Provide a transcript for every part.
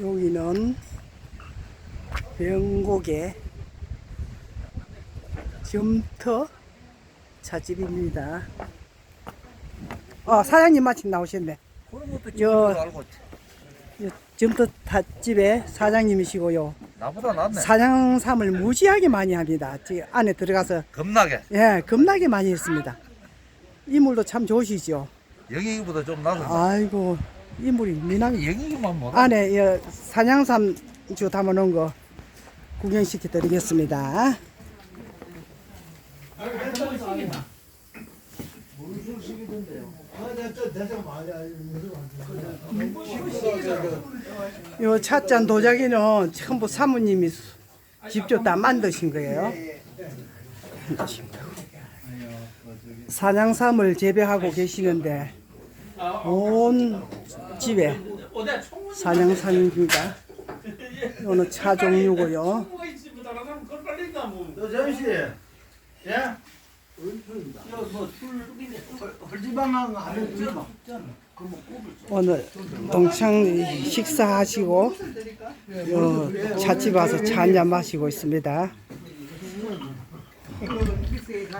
여기는 병곡의 점터 차집입니다. 어, 사장님 마침 나오셨네. 여- 요 점터 찻집의 사장님이시고요. 나보다 낫네. 사냥삼을 무지하게 많이 합니다. 지 안에 들어가서 겁나게. 예, 겁나게 많이 했습니다. 이물도 참 좋으시죠. 영희보다 좀 나서. 아이고 이물이 미남이 영희만 뭐. 안에 여, 사냥삼주 담아놓은 거 구경시켜 드리겠습니다. 요 찻잔 도자기는 전부 사모님이 수- 직접 다 만드신 거예요. 사냥삼을 재배하고 계시는데 온 집에 사냥삼입니다. 요는 차 종류고요. 너 잠시 예? 헐지방한 줄 오늘 동창 식사하시고 요 찻집 와서 차 한잔 마시고 있습니다.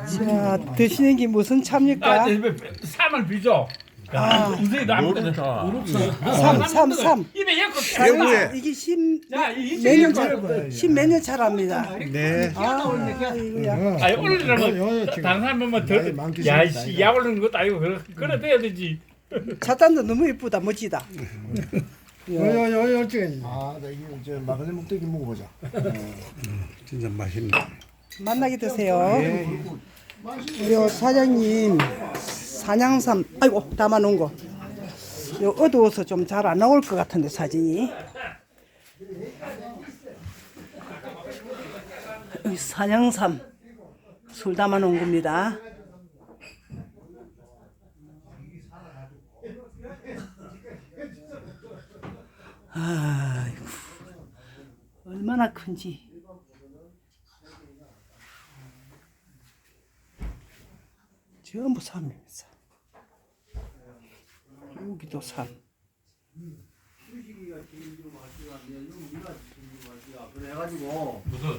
자 드시는 게 무슨 차입니까? 삼을 비죠. 아. 우선이 남편에서 삼, 삼, 삼. 입에 엮고 아, 이게 십몇년 차, 십몇년 차랍니다. 네. 아, 이거야. 아니 올리려면 지금 다른 사람 보면 나이 많기 더야씨 시작이다. 약 올리는 것도 아니고 그래 그래 돼야 되지. 찻잔도 너무 예쁘다, 멋지다. 요요요 어떻게? 아, 나 이거 이제 마가네 목대기 먹어보자. 진짜 맛있네. 만나게 되세요. 우리 사장님 사냥삼 아이고 담아놓은 거. 요 어두워서 좀 잘 안 나올 것 같은데 사진이. 여기 사냥삼 술 담아놓은 겁니다. 아이고 얼마나 큰지. 전부 삼입니다. 여기도 삼. 그래가지고 무슨?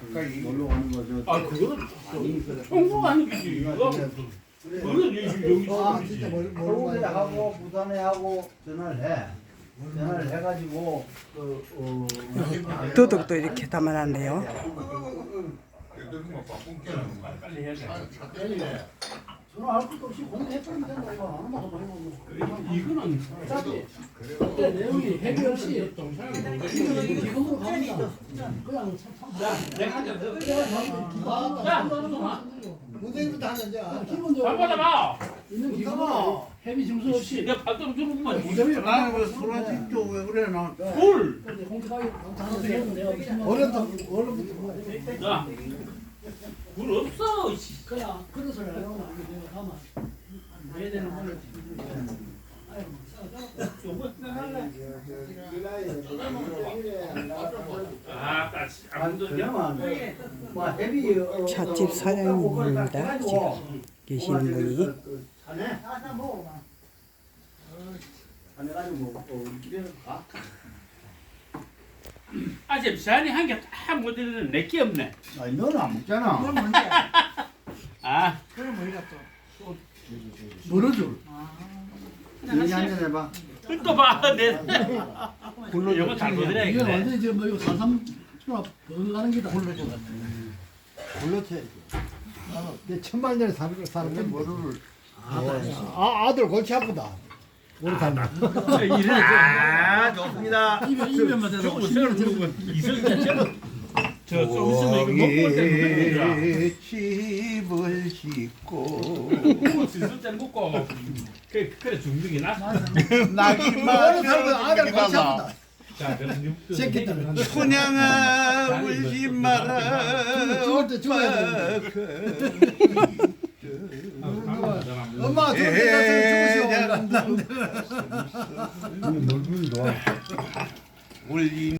가까이 놀러 가는 거죠. 아 그거는 평소 그거는 여기 아 진짜 서울에 하고 부산에 하고 전화를 해. 전화를 해가지고 그 어. 도덕도 이렇게 담아놨네요. 빨리 해야 돼. 전화할 것도 없이 공개해버리면 된다 이거. 안 하면 뭐 이거는 그때 내용이 해비 없이 기금으로 갑니다. 그냥 내가 한잔 야, 문재인부터 하는데 기본적으로 잡아봐. 있는 기금으로 해비 증서 없이. 내가 발동 주는구만. 나는 왜 술한잔 줘왜 그래 나. 물. 공격하게 강타하는 내가 무슨 말 어른부터 어른부터. 야. 물 없어. 씨. 그냥 그릇을 해놓으면 안 돼. 내가 가만 내야 되는 아, 뭐 어, 찻집 사장님입니다. 지금 계시는 분이. 자네 하나 먹어 봐. 자네 가지고 뭐 어, 우리끼리 가. 아직 시안이 한개딱 못했는데 내게 없네. 아니 너는 안 먹잖아. 아, 멀어져. 여기 한잔 해봐. 또 봐. 내 영어 잘 이게 못해야겠네. 완전히 지금 뭐 이거 산삼 추나 번가는 기다. 불러줘. 내 천만 년에 사는 사는 건 뭐를 아 아들 골치 아프다. 우리 닮아. 아, 좋습니다. 입에 입에만 대서 저거 무슨 누군 이승기 저좀 있으면 이거 먹고 올 때는 집을 짓고 있을 때 먹고 그래 그래 중득이 나. 오늘 살면 아들 골치 아프다. 자, 그럼 새끼 때문에. 춘향아 울지 마라 죽을 때 죽어야 돼. 엄마 죽을 때 가서 죽으시오. 울리